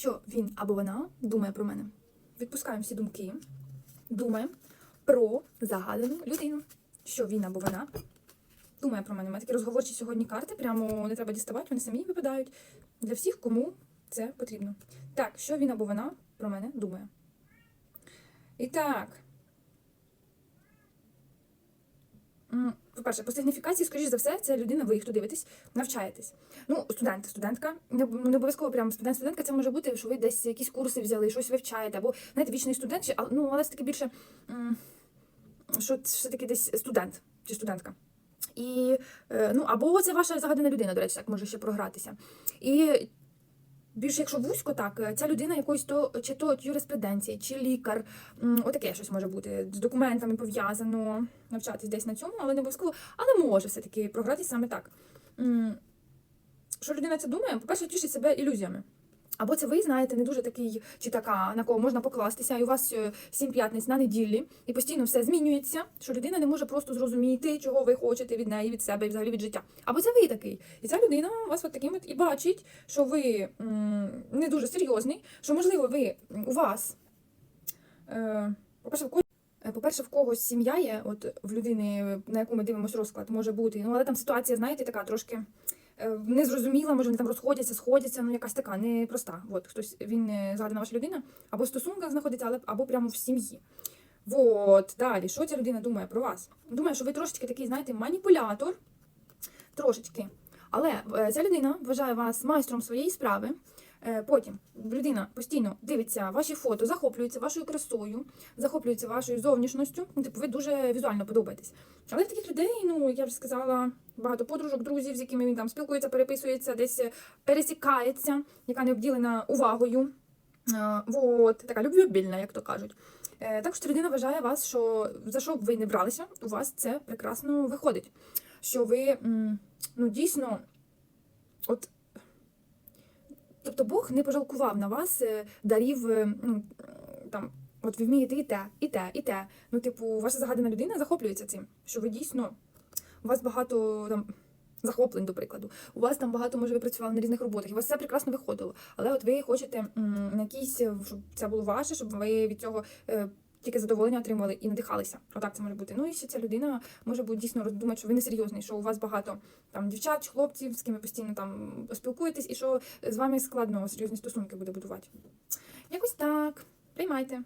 що він або вона думає про мене. Відпускаємо всі думки, думаємо про загадану людину. Що він або вона думає про мене. У мене такі розговорчі сьогодні карти, прямо не треба діставати, вони самі випадають. Для всіх, кому це потрібно. Так, що він або вона про мене думає. І так. М, По-перше, по сигніфікації, скоріш за все, це людина, ви хто дивитесь, навчаєтесь. Ну, студент, студентка, не, обов'язково прям студент-студентка, це може бути, що ви десь якісь курси взяли, щось вивчаєте, або знаєте, вічний студент, ну, але це таки більше, що все-таки десь студент чи студентка. І, е, ну, або це ваша загадана людина, до речі, так може ще програтися. І більше, якщо вузько, так, е, ця людина якоїсь то чи то юриспруденції, чи лікар, отаке щось може бути з документами пов'язано, навчатись десь на цьому, але не обов'язково, але може все-таки програтись саме так. Що людина це думає? По-перше, тішить себе ілюзіями. Або це ви знаєте, не дуже такий чи така, на кого можна покластися, і у вас е, сім п'ятниць на неділі, і постійно все змінюється, що людина не може просто зрозуміти, чого ви хочете від неї, від себе і взагалі від життя. Або це ви такий. І ця людина вас от таким от і бачить, що ви м, не дуже серйозний, що можливо ви у вас. Е, по-перше, в е, По-перше, в когось сім'я є, от в людини, на яку ми дивимося розклад, може бути. Ну, але там ситуація, знаєте, така трошки е, незрозуміла, може вони там розходяться, сходяться, ну якась така непроста. От хтось він згадана ваша людина, або в стосунках знаходиться, але або прямо в сім'ї. От, далі, що ця людина думає про вас? Думає, що ви трошечки такий, знаєте, маніпулятор, трошечки. Але ця людина вважає вас майстром своєї справи. Е, Потім людина постійно дивиться ваші фото, захоплюється вашою красою, захоплюється вашою зовнішністю. Ну, типу, ви дуже візуально подобаєтесь. Але в таких людей, ну я вже сказала, багато подружок, друзів, з якими він там спілкується, переписується, десь е, пересікається, яка не обділена увагою. Е, Вот, така любвеобільна, як то кажуть. Також людина вважає вас, що за що б ви не бралися, у вас це прекрасно виходить. Що ви ну, дійсно, от Тобто Бог не пожалкував на вас е, дарів, е, ну, там, от ви вмієте і те, і те, і те. Ну, типу, ваша загадана людина захоплюється цим, що ви дійсно, у вас багато там захоплень, до прикладу. У вас там багато, може, ви працювали на різних роботах, і у вас все прекрасно виходило. Але от ви хочете на якісь, е, щоб це було ваше, щоб ви від цього. Тільки задоволення отримували і надихалися. Отак це може бути. Ну і ще ця людина може бути дійсно роздумати, що ви не серйозний, що у вас багато там дівчат, хлопців, з ким ви постійно там спілкуєтесь, і що з вами складно серйозні стосунки буде будувати. Якось так. Приймайте.